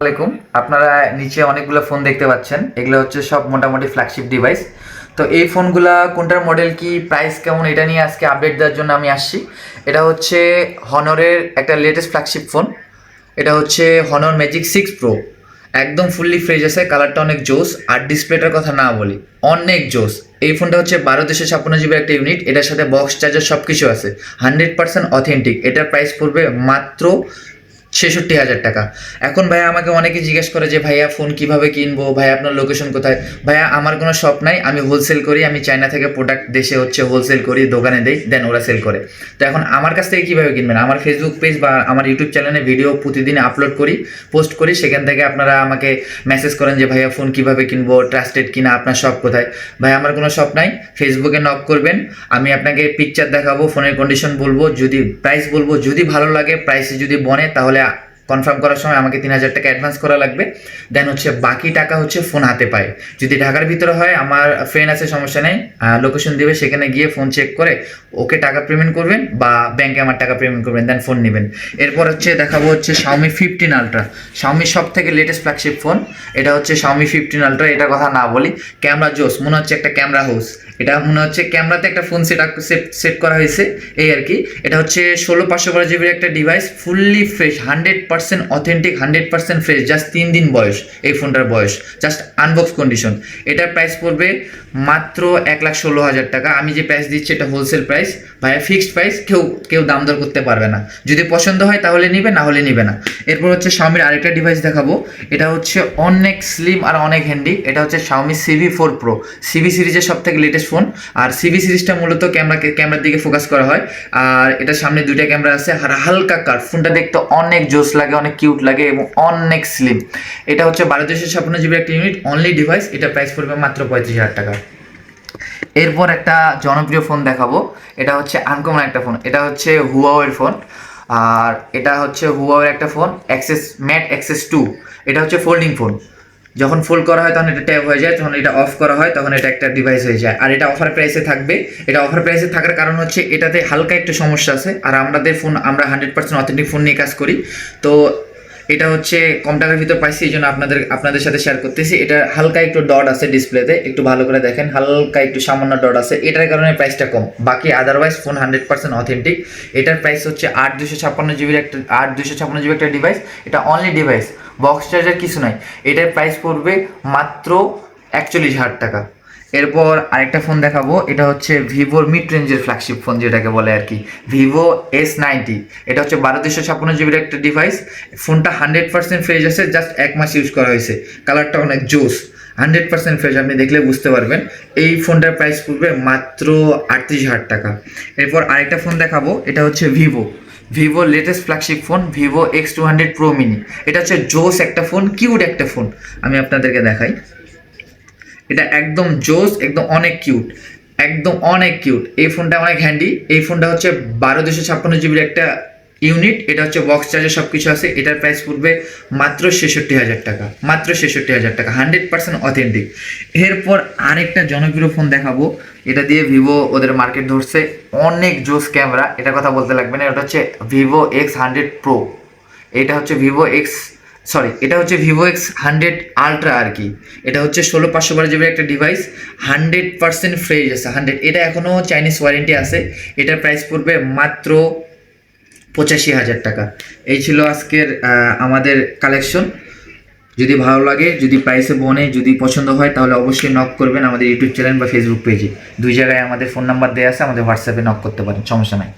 আলাইকুম। আপনারা নিচে অনেকগুলো ফোন দেখতে পাচ্ছেন। এগুলো হচ্ছে সব মোটামুটি ফ্ল্যাগশিপ ডিভাইস তো এই ফোনগুলা কোনটার মডেল কি প্রাইস কেমন, এটা নিয়ে আজকে আপডেট দেওয়ার জন্য আমি আসছি। এটা হচ্ছে হনরের একটা লেটেস্ট ফ্ল্যাগশিপ ফোন এটা হচ্ছে হনর ম্যাজিক সিক্স প্রো একদম ফুললি ফ্রেজ আছে কালারটা অনেক জোস, আর ডিসপ্লেটার কথা না বলি, অনেক জোস। এই ফোনটা হচ্ছে বারো দেশে ছাপ্পান্ন জিবির একটা ইউনিট এটার সাথে বক্স চার্জার সব কিছু আছে। হান্ড্রেড পার্সেন্ট অথেন্টিক এটার প্রাইস পড়বে মাত্র ছেষট্টি হাজার টাকা। এখন ভাইয়া আমাকে অনেকে জিজ্ঞেস করে যে, ভাইয়া ফোন কীভাবে কিনবো? ভাইয়া আপনার লোকেশন কোথায়? ভাইয়া, আমার কোনো শপ নাই, আমি হোলসেল করি, আমি চায়না থেকে প্রোডাক্ট দেশে হচ্ছে হোলসেল করি, দোকানে দেই দেন ওরা সেল করে। তো এখন আমার কাছ থেকে কীভাবে কিনবেন? আমার ফেসবুক পেজ বা আমার ইউটিউব চ্যানেলে ভিডিও প্রতিদিন আপলোড করি পোস্ট করি, সেখান থেকে আপনারা আমাকে মেসেজ করেন যে, ভাইয়া ফোন কীভাবে কিনবো? ট্রাস্টেড কিনা? আপনার শপ কোথায়? ভাই আমার কোনো শপ নাই ফেসবুকে নক করবেন, আমি আপনাকে পিকচার দেখাবো ফোনের কন্ডিশন বলব, যদি প্রাইস বলব, যদি ভালো লাগে প্রাইসে যদি বনে, তাহলে কনফার্ম করার সময় আমাকে তিন হাজার টাকা অ্যাডভান্স করা লাগবে। দেন হচ্ছে বাকি টাকা হচ্ছে ফোন হাতে পায়। যদি ঢাকার ভিতরে হয়, আমার ফ্রেন্ড আছে, সমস্যা নেই। লোকেশন দিবে, সেখানে গিয়ে ফোন চেক করে ওকে টাকা পেমেন্ট করবেন বা ব্যাংকে আমার টাকা পেমেন্ট করবেন দেন ফোন নেবেন। এরপর হচ্ছে দেখাবো হচ্ছে শাওমি ফিফটিন আলট্রা শাওমি সব থেকে লেটেস্ট ফ্ল্যাগশিপ ফোন এটা হচ্ছে শাওমি ফিফটিন আলট্রা এটা কথা না বলি। ক্যামেরা জোস, মনে হচ্ছে একটা ক্যামেরা হাউস এটা মনে হচ্ছে ক্যামেরাতে একটা ফোন সেট সেট করা হয়েছে, এই আর কি। এটা হচ্ছে ষোলো পাঁচশো বারো জিবির একটা device fully fresh hundred percent authentic hundred percent fresh just তিন দিন বয়স, এই ফোনটার বয়স জাস্ট আনবক্স কন্ডিশন এটার প্রাইস পড়বে মাত্র এক লাখ ষোলো হাজার টাকা। আমি যে প্রাইস দিচ্ছি এটা হোলসেল প্রাইস ভাইয়া ফিক্সড প্রাইস কেউ কেউ দাম দর করতে পারবে না। যদি পছন্দ হয় তাহলে নিবে, না হলে নিবে না। এরপর হচ্ছে শাওমির আরেকটা ডিভাইস দেখাবো। এটা হচ্ছে অনেক স্লিম আর অনেক হ্যান্ডি এটা হচ্ছে Xiaomi Civi four pro Civi সিরিজের সব থেকে লেটেস্ট ফোন আর সিভি সিরিজটা মূলত ক্যামেরা ক্যামেরার দিকে ফোকাস করা হয়। আর এটা সামনে দুইটা ক্যামেরা আছে, আর হালকা কার ফোনটা দেখতে অনেক জোস লাগে। অনেক কিউট লাগে এবং অনেক স্লিম এটা হচ্ছে বারো দুশো ছাপ্পান্ন জিবি একটা ইউনিট অনলি ডিভাইস এটা প্রাইস পড়বে মাত্র পঁয়ত্রিশ হাজার টাকা। এরপর একটা জনপ্রিয় ফোন দেখাবো, এটা হচ্ছে আনকমন একটা ফোন এটা হচ্ছে হুয়াওয়ের ফোন আর এটা হচ্ছে হুয়াওয়ের একটা phone XS Mate XS two এটা হচ্ছে ফোল্ডিং ফোন যখন ফোল্ড করা হয় তখন এটা ট্যাব হয়ে যায়, যখন এটা অফ করা হয় তখন এটা একটা ডিভাইস হয়ে যায়। আর এটা অফার প্রাইসে থাকবে। এটা অফার প্রাইসে থাকার কারণ হচ্ছে এটাতে হালকা একটু সমস্যা আছে। আর আমাদের ফোন আমরা হান্ড্রেড পার্সেন্ট অথেন্টিক ফোন নিয়ে কাজ করি। তো এটা হচ্ছে কম টাকার ভিতর পাইছি, এই জন্য আপনাদের আপনাদের সাথে শেয়ার করতেছি। এটা হালকা একটু ডট আছে ডিসপ্লেতে একটু ভালো করে দেখেন, হালকা একটু সামান্য ডট আছে। এটার কারণে প্রাইসটা কম। বাকি otherwise phone hundred percent authentic এটার প্রাইস হচ্ছে আট দুশো ছাপ্পান্ন জিবির একটা, আট দুশো ছাপ্পান্ন জিবি একটা ডিভাইস এটা অনলি ডিভাইস বক্স চার্জার কিছু নাই। এটার প্রাইস পড়বে মাত্র একচল্লিশ হাজার টাকা। এরপর আরেকটা ফোন দেখাবো, এটা হচ্ছে ভিভোর মিড রেঞ্জের ফ্ল্যাগশিপ ফোন যেটাকে বলে আর কি। ভিভো এস নাইনটি এটা হচ্ছে বারো দুশো ছাপ্পান্ন জিবির একটা ডিভাইস ফোনটা হান্ড্রেড পার্সেন্ট ফ্রেশ আছে জাস্ট এক মাস ইউজ করা হয়েছে। কালারটা অনেক জোস হান্ড্রেড পার্সেন্ট ফ্রেশ আপনি দেখলে বুঝতে পারবেন। এই ফোনটার প্রাইস পড়বে মাত্র আটত্রিশ হাজার টাকা। এরপর আরেকটা ফোন দেখাবো, এটা হচ্ছে Vivo Vivo latest flagship phone Vivo X two hundred pro mini এটা হচ্ছে জোস একটা ফোন কিউট একটা ফোন আমি আপনাদেরকে দেখাই। এটা একদম জোস, একদম অনেক কিউট একদম অনেক কিউট এই ফোনটা অনেক হ্যান্ডি এই ফোনটা হচ্ছে বারো দুশো ছাপ্পান্ন জিবির একটা ইউনিট, এটা হচ্ছে বক্স চার্জার সব কিছু আছে, এটার প্রাইস পড়বে মাত্র ছেষট্টি হাজার টাকা, মাত্র ছেষট্টি হাজার টাকা হান্ড্রেড পার্সেন্ট অথেন্টিক এরপর আরেকটা জনপ্রিয় ফোন দেখাবো, এটা দিয়ে ভিভো ওদের মার্কেট ধরছে, অনেক জোস ক্যামেরা এটা কথা বলতে লাগবে না, এটা হচ্ছে ভিভো এক্স হান্ড্রেড প্রো এটা হচ্ছে ভিভো এক্স সরি এটা হচ্ছে ভিভো এক্স হান্ড্রেড আলট্রা আর কি। এটা হচ্ছে ষোলো পাঁচশো বারো জিবির একটা ডিভাইস হান্ড্রেড পার্সেন্ট ফ্রেশ আছে হান্ড্রেড এটা এখনও চাইনিজ ওয়ারেন্টি আছে, এটার প্রাইস পড়বে মাত্র পঁচাশি হাজার টাকা। এই ছিল আজকের আমাদের কালেকশন যদি ভালো লাগে, যদি প্রাইসে বনে যদি পছন্দ হয়, তাহলে অবশ্যই নক করবেন আমাদের ইউটিউব চ্যানেল বা ফেসবুক পেজে দুই জায়গায় আমাদের ফোন নাম্বার দেওয়া আছে, আমাদের হোয়াটসঅ্যাপে নক করতে পারেন, সমস্যা নাই।